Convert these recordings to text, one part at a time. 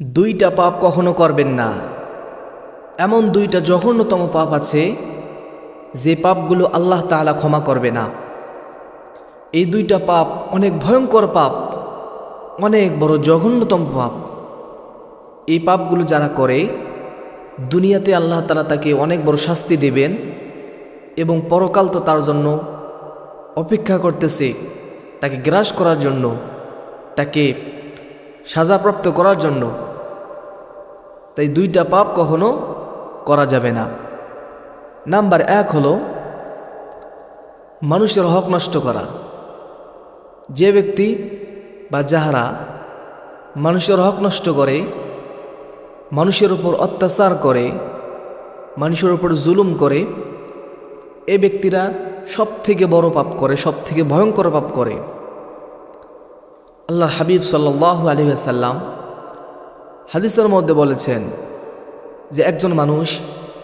দুইটা পাপ কখনো করবেন না। এমন দুইটা জঘন্যতম পাপ আছে, যে পাপগুলো আল্লাহ তাআলা ক্ষমা করবে না। এই দুইটা পাপ অনেক ভয়ঙ্কর পাপ, অনেক বড় জঘন্যতম পাপ। এই পাপগুলো যারা করে, দুনিয়াতে আল্লাহ তালা তাকে অনেক বড় শাস্তি দেবেন এবং পরকাল তো তার জন্য অপেক্ষা করতেছে, তাকে গ্রাস করার জন্য, তাকে সাজাপ্রাপ্ত করার জন্য। তাই দুইটা পাপ কখনো করা যাবে না। নাম্বার এক হলো, মানুষের হক নষ্ট করা। যে ব্যক্তি বা যাহারা মানুষের হক নষ্ট করে, মানুষের উপর অত্যাচার করে, মানুষের উপর জুলুম করে, এ ব্যক্তিরা সব থেকে বড় পাপ করে সব থেকে ভয়ঙ্কর পাপ করে। আল্লাহর হাবিব সাল্লাহ আলী আসাল্লাম হাদিসের মধ্যে বলেছেন যে একজন মানুষ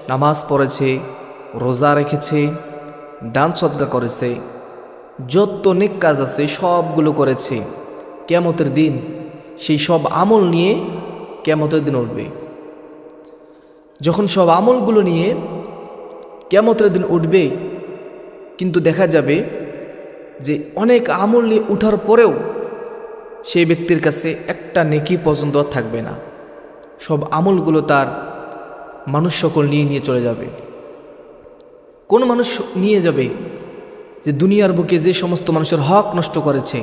নামাজ পড়েছে, রোজা রেখেছে, দান সদ্গা করেছে, যত নেক কাজ আছে সবগুলো করেছে কেমতের দিন সেই সব আমল নিয়ে কেমতের দিন উঠবে। যখন সব আমলগুলো নিয়ে কেমতের দিন উঠবে, কিন্তু দেখা যাবে যে অনেক আমল নিয়ে উঠার পরেও সেই ব্যক্তির কাছে একটা নেকি পর্যন্ত থাকবে না। সব আমলগুলো তার মানুষ সকল নিয়ে নিয়ে চলে যাবে। কোন মানুষ নিয়ে যাবে যে দুনিয়ার বুকে যে সমস্ত মানুষের হক নষ্ট করেছে,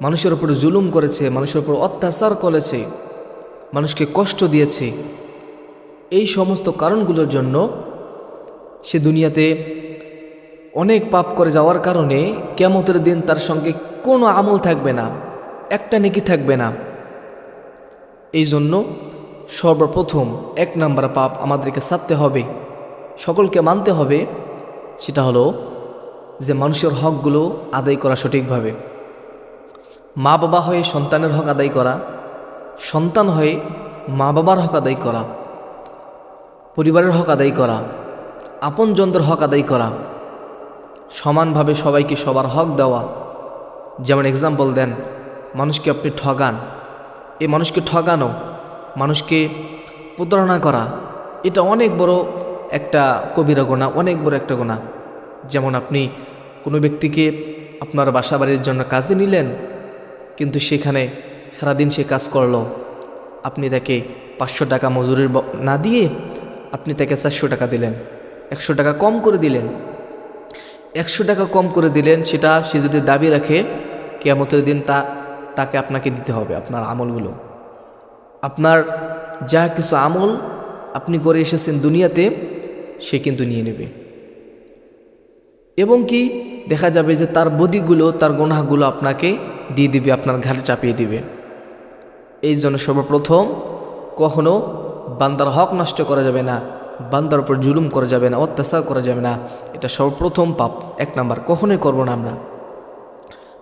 মানুষের উপর জুলুম করেছে, মানুষের ওপর অত্যাচার করেছে, মানুষকে কষ্ট দিয়েছে, এই সমস্ত কারণগুলোর জন্য সে দুনিয়াতে অনেক পাপ করে যাওয়ার কারণে কেমতের দিন তার সঙ্গে কোনো আমল থাকবে না, একটা নেকি থাকবে না। এই জন্য সর্বপ্রথম এক নাম্বার পাপ আমাদেরকে সারতে হবে, সকলকে মানতে হবে, সেটা হলো যে মানুষের হকগুলো আদায় করা সঠিকভাবে। মা বাবা হয়ে সন্তানের হক আদায় করা, সন্তান হয়ে মা বাবার হক আদায় করা, পরিবারের হক আদায় করা, আপনজনদের হক আদায় করা, সমানভাবে সবাইকে সবার হক দেওয়া। যেমন এক্সাম্পল দেন, মানুষকে আপনি ঠগান এ মানুষকে ঠগানো, মানুষকে প্রতারণা করা, এটা অনেক বড় একটা কবিরা গোনা, অনেক বড় একটা গোনা। যেমন আপনি কোনো ব্যক্তিকে আপনার বাসা বাড়ির জন্য কাজে নিলেন, কিন্তু সেখানে সারাদিন সে কাজ করল, আপনি তাকে পাঁচশো টাকা মজুরির না দিয়ে আপনি তাকে চারশো টাকা দিলেন, একশো টাকা কম করে দিলেন। একশো টাকা কম করে দিলেন, সেটা সে যদি দাবি রাখে, কেয়ামতের দিন তা তাকে আপনাকে দিতে হবে, আপনার আমলগুলো। আপনার যা কিছু আমল আপনি করে এসেছেন দুনিয়াতে, সে কিন্তু নিয়ে নেবে। এবং কি দেখা যাবে যে তার বদিগুলো, তার গোনাগুলো আপনাকে দিয়ে দিবে, আপনার ঘাটে চাপিয়ে দিবে। এই জন্য সর্বপ্রথম কখনো বান্দার হক নষ্ট করা যাবে না, বান্দার উপর জুলুম করা যাবে না, অত্যাচার করা যাবে না। এটা সর্বপ্রথম পাপ, এক নাম্বার। কখনোই করব না আমরা।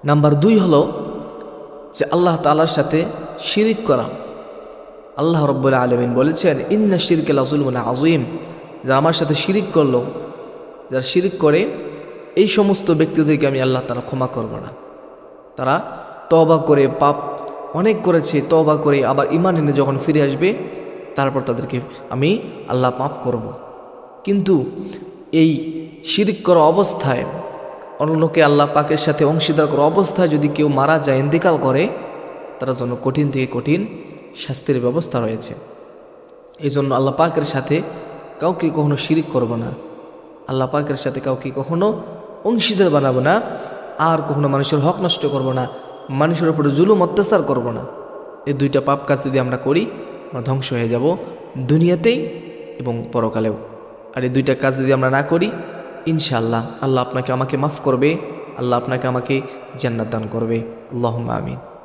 নাম্বার দুই হলো যে আল্লাহ তালার সাথে শিরিক করা। আল্লাহ রব্বুল্লাহ আলমিন বলেছেন, ইন্না শিরকে লাজুলমুনা আজিম যারা আমার সাথে শিরিক করল, যারা শিরিক করে, এই সমস্ত ব্যক্তিদেরকে আমি আল্লাহ তারা ক্ষমা করব না। তারা তবা করে পাপ অনেক করেছে তবা করে আবার ইমান এনে যখন ফিরে আসবে, তারপর তাদেরকে আমি আল্লাহ মাফ করব। কিন্তু এই শিরিক করা অবস্থায় অন্যকে আল্লাহ পাকের সাথে অংশীদার করা অবস্থায় যদি কেউ মারা যায়, ইন্তেকাল করে, তারা জন্য কঠিন থেকে কঠিন শাস্তির ব্যবস্থা রয়েছে। এই জন্য আল্লাহ পাকের সাথে কাউকে কখনো শিরিক করব না। আল্লাহ পাকের সাথে কাউকে কখনো অংশীদার বানাবো না। আর কখনো মানুষের হক নষ্ট করব না, মানুষের উপরে জুলুম, অত্যাচার করব না। এই দুইটা পাপ কাজ যদি আমরা করি, আমরা ধ্বংস হয়ে যাব দুনিয়াতেই এবং পরকালেও। আর এই দুইটা কাজ যদি আমরা না করি ইনশাআল্লাহ আল্লাহ আপনাকে আমাকে মাফ করবে আল্লাহ আপনাকে আমাকে জান্নাত দান করবে। আল্লাহ আমিন।